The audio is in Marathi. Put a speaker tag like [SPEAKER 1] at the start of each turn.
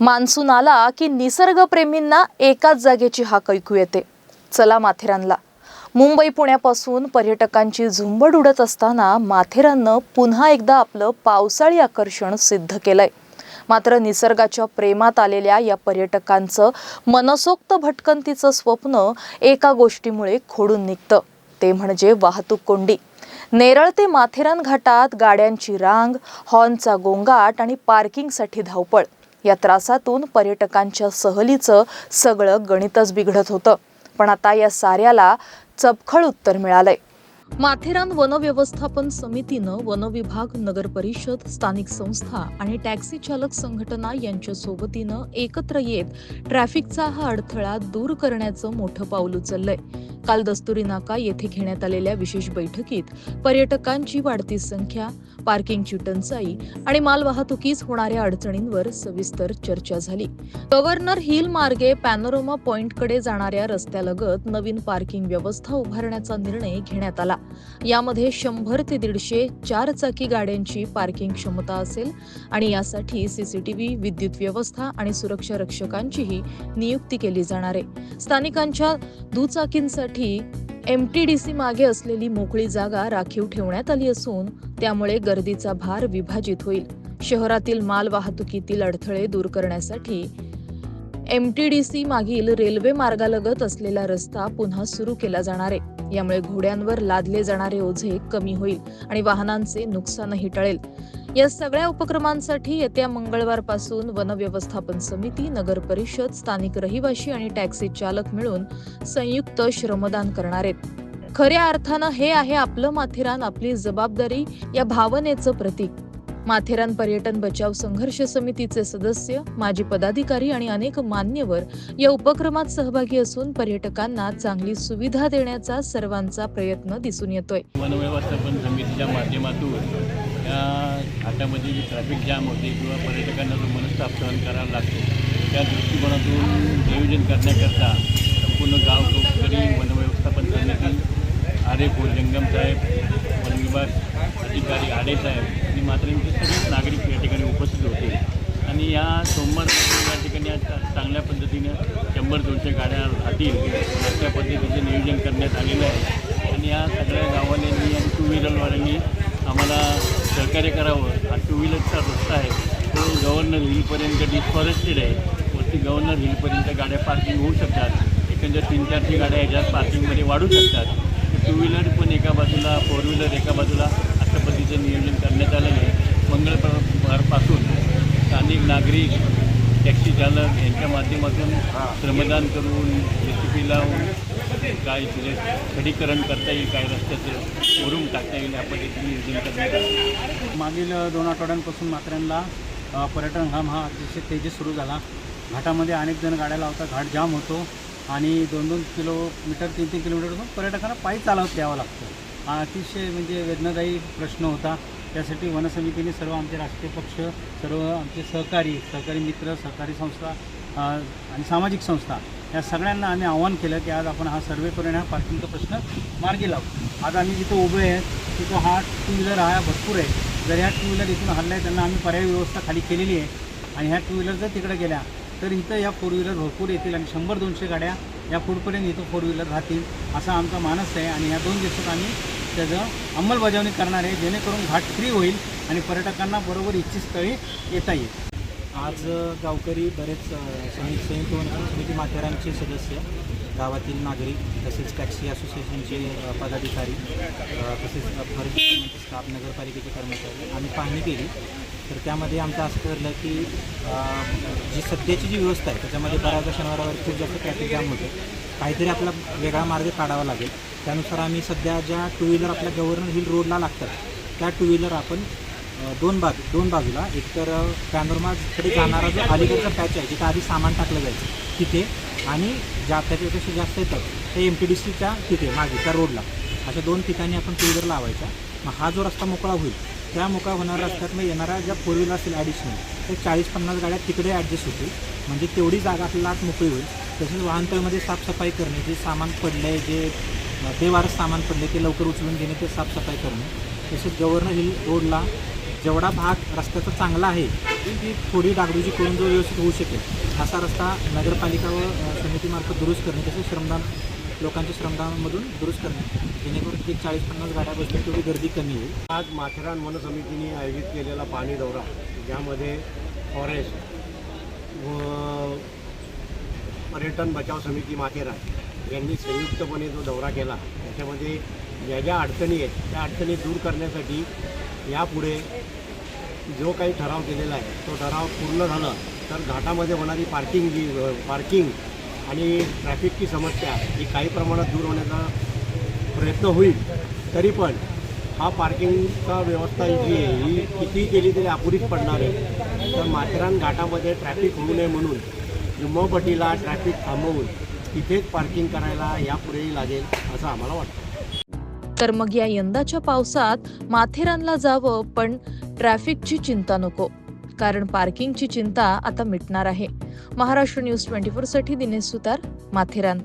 [SPEAKER 1] मान्सून आला की निसर्गप्रेमींना एकाच जागेची हाक ऐकू येते. चला माथेरानला. मुंबई पुण्यापासून पर्यटकांची झुंबड उडत असताना माथेराननं पुन्हा एकदा आपलं पावसाळी आकर्षण सिद्ध केलंय. मात्र निसर्गाच्या प्रेमात आलेल्या या पर्यटकांचं मनसोक्त भटकंतीचं स्वप्न एका गोष्टीमुळे खोडून निघतं. ते म्हणजे वाहतूक कोंडी. नेरळ ते माथेरान घाटात गाड्यांची रांग हॉर्नचा गोंगाट आणि पार्किंगसाठी धावपळ. या त्रासातून पर्यटकांच्या सहलीचं सगळं गणितच बिघडत होतं. पण आता या साऱ्याला चपखळ उत्तर मिळालंय. माथेरान वन व्यवस्थापन समितीनं वन विभाग नगर परिषद स्थानिक संस्था आणि टॅक्सी चालक संघटना यांच्या सोबतीनं एकत्र येत ट्रॅफिकचा हा अडथळा दूर करण्याचं मोठं पाऊल उचललंय. काल दस्तुरी नाका येथे घेण्यात आलेल्या विशेष बैठकीत पर्यटकांची वाढती संख्या पार्किंगची टंचाई आणि मालवाहतुकीस होणाऱ्या अडचणींवर सविस्तर चर्चा झाली. गव्हर्नर हिल मार्गे पॅनोरोमा पॉइंटकडे जाणाऱ्या रस्त्यालगत नवीन पार्किंग व्यवस्था उभारण्याचा निर्णय घेण्यात आला. यामध्ये शंभर ते दीडशे चार चाकी गाड्यांची पार्किंग क्षमता असेल आणि यासाठी सीसीटीव्ही विद्युत व्यवस्था आणि सुरक्षा रक्षकांचीही नियुक्ती केली जाणार आहे. स्थानिकांच्या दुचाकींसाठी एम टी डी सी मागे असलेली मोकळी जागा राखीव ठेवण्यात आली असून त्यामुळे गर्दीचा भार विभाजित होईल. शहरातील माल वाहतुकीतील अडथळे दूर करण्यासाठी एम टी डी सी मागील रेल्वे मार्गालगत असलेला रस्ता पुन्हा सुरू केला जाणार आहे. यामुळे घोड्यांवर लादले जाणारे ओझे कमी होईल आणि वाहनांचे नुकसानही टळेल. या सगळ्या उपक्रमांसाठी येत्या मंगळवारपासून वन व्यवस्थापन समिती नगर परिषद स्थानिक रहिवाशी आणि टॅक्सी चालक मिळून संयुक्त श्रमदान करणार आहेत. खऱ्या अर्थानं हे आहे आपलं माथेरान आपली जबाबदारी या भावनेचं प्रतीक. माथेरान पर्यटन बचाव संघर्ष समितीचे सदस्य माजी पदाधिकारी आणि अनेक मान्यवर या उपक्रमात सहभागी असून पर्यटकांना चांगली सुविधा देण्याचा सर्वांचा प्रयत्न दिसून येतोय.
[SPEAKER 2] वनव्यवस्थापन समितीच्या माध्यमातून या घाटामध्ये जी ट्रॅफिक जाम होते किंवा पर्यटकांना जो मनस्ताप सहन करावा लागतो त्या दृष्टिकोनातून नियोजन करण्याकरता संपूर्ण गाव गावकरी वनव्यवस्थापन समिती आरे पोल जंगम साहेब वन विभाग अधिकारी आडे साहेब आणि मात्र इथे सगळेच नागरिक या ठिकाणी उपस्थित होते. आणि या सोमवार या ठिकाणी आज चांगल्या पद्धतीनं शंभर दोनशे गाड्या राहतील अशा पद्धतीचं नियोजन करण्यात आलेलं आहे. आणि या सगळ्या गावाल्यांनी आणि टू व्हीलरवाल्यांनी आम्हाला सहकार्य करावं हा टू व्हीलरचा रस्ता आहे. तो गव्हर्नर हिलपर्यंत डिसफॉरेस्टेड आहे. वरती गव्हर्नर हिलपर्यंत गाड्या पार्किंग होऊ शकतात. एकंदर तीन चारशे गाड्या ह्याच्यात पार्किंगमध्ये वाढू शकतात. टू व्हीलर पण एका बाजूला फोर व्हीलर एका बाजूला अशा पद्धतीचं नियोजन करण्यात आलेलं आहे. मंगळवारपासून स्थानिक नागरिक टॅक्सी चालक यांच्या माध्यमातून श्रमदान करून रेसिपी लावून काय तिथे खडीकरण करता येईल काय रस्त्याचं ओरून टाकता येईल या पद्धतीने नियोजन करण्यात
[SPEAKER 3] मागील दोन आठवड्यांपासून माथेरानला पर्यटन हम हा अतिशय तेजी सुरू झाला. घाटामध्ये अनेक जण गाड्या लावतात घाट जाम होतो आणि दोन दोन किलोमीटर तीन तीन किलोमीटर पर्यटकांना पायी चालवत द्यावं लागतं. हा अतिशय म्हणजे वेदनादायी प्रश्न होता. त्यासाठी वनसमितीने सर्व आमचे राजकीय पक्ष सर्व आमचे सहकारी सहकारी मित्र सहकारी संस्था आणि सामाजिक संस्था या सगळ्यांना आम्ही आवाहन केलं की आज आपण हा सर्वे करून हा पार्किंगचा प्रश्न मार्गी लावू. आज आम्ही जिथं उभे आहे तिथं हा टू व्हीलर हा भरपूर आहे. जर ह्या टू व्हीलर इथून हल्ला आहे त्यांना आम्ही पर्यायी व्यवस्था खाली केलेली आहे. आणि ह्या टू व्हीलर जर तिकडे गेल्या तर इथं या फोर व्हीलर भरपूर येतील आणि शंभर दोनशे गाड्या या पुढपर्यंत इथं फोर व्हीलर राहतील असा आमचा मानस आहे. आणि ह्या दोन दिवसात आम्ही त्याचं अंमलबजावणी करणार आहे जेणेकरून घाट फ्री होईल आणि पर्यटकांना बरोबर इच्छित स्थळी येता येईल.
[SPEAKER 4] आज गावकरी बरेच अ, संयुक्त संयुक्त वन समिती माथेरानचे सदस्य गावातील नागरिक तसेच टॅक्सी असोसिएशनचे पदाधिकारी तसेच स्टाफ नगरपालिकेचे कर्मचारी आम्ही पाहणी केली. तर त्यामध्ये आमचं असं ठरलं की जी सध्याची जी व्यवस्था आहे त्याच्यामध्ये बऱ्याचदा शनिवारावर खूप जास्त ट्रॅफिक जाम होते. काहीतरी आपला वेगळा मार्ग काढावा लागेल. त्यानुसार आम्ही सध्या ज्या टू व्हीलर आपल्या गव्हर्नर हिल रोडला लागतात त्या टू व्हीलर आपण दोन बाजू दोन बाजूला. एकतर पॅनोरमाकडे जाणारा जो अलीकडचा पॅच आहे जिथं आधी सामान टाकलं जायचं तिथे. आणि ज्या त्याच्यापेक्षा जास्त येतात ते एम टी डी सीच्या तिथे मागे त्या रोडला अशा दोन ठिकाणी आपण टू व्हीलर लावायचा. मग हा जो रस्ता मोकळा होईल त्या मोकळा होणाऱ्या रस्त्यातनं येणाऱ्या ज्या फोर व्हीलर असेल ॲडिशनल ते चाळीस पन्नास गाड्या तिकडे ॲडजस्ट होतील. म्हणजे तेवढी जागा आपल्याला आत मोकळी होईल. तसेच वाहनतळमध्ये साफसफाई करणे जे सामान पडलं आहे जे बेवारस सामान पडले ते लवकर उचलून घेणे ते साफसफाई करणे. तसेच गव्हर्नर हिल रोडला जेवढा भाग रस्त्याचा चांगला आहे ती थोडी डागडुजी करून जो व्यवस्थित होऊ शकेल असा रस्ता नगरपालिका व समितीमार्फत दुरुस्त करणे तसेच श्रमदान लोकांच्या श्रमदानामधून दुरुस्त करणे जेणेकरून ते चाळीस पन्नास गाड्या बसतील तेवढी गर्दी कमी होईल.
[SPEAKER 5] आज माथेरान वन समितीने आयोजित केलेला पाणी दौरा ज्यामध्ये फॉरेस्ट व पर्यटन बचाव समिती माथेरान यांनी संयुक्तपणे जो दौरा केला त्याच्यामध्ये ज्या ज्या अडचणी आहेत त्या अडचणी दूर करण्यासाठी यापुढे जो काही ठराव केलेला आहे तो ठराव पूर्ण झाला तर घाटामध्ये होणारी पार्किंग जी पार्किंग आणि ट्रॅफिकची समस्या ही काही प्रमाणात दूर होण्याचा प्रयत्न होईल. तरी पण हा पार्किंगचा व्यवस्था जी आहे ही किती केली तरी अपुरीच पडणार आहे. तर माथेरान घाटामध्ये ट्रॅफिक होऊ नये म्हणून जुम्मपट्टीला ट्रॅफिक थांबवून तिथेच पार्किंग करायला यापुढेही लागेल असं आम्हाला वाटतं.
[SPEAKER 1] तर मग या यंदाच्या पावसात माथेरानला जावं पण ट्रॅफिकची चिंता नको. कारण पार्किंगची चिंता आता मिटणार आहे. महाराष्ट्र न्यूज ट्वेंटी साठी दिनेश सुतार माथेरान.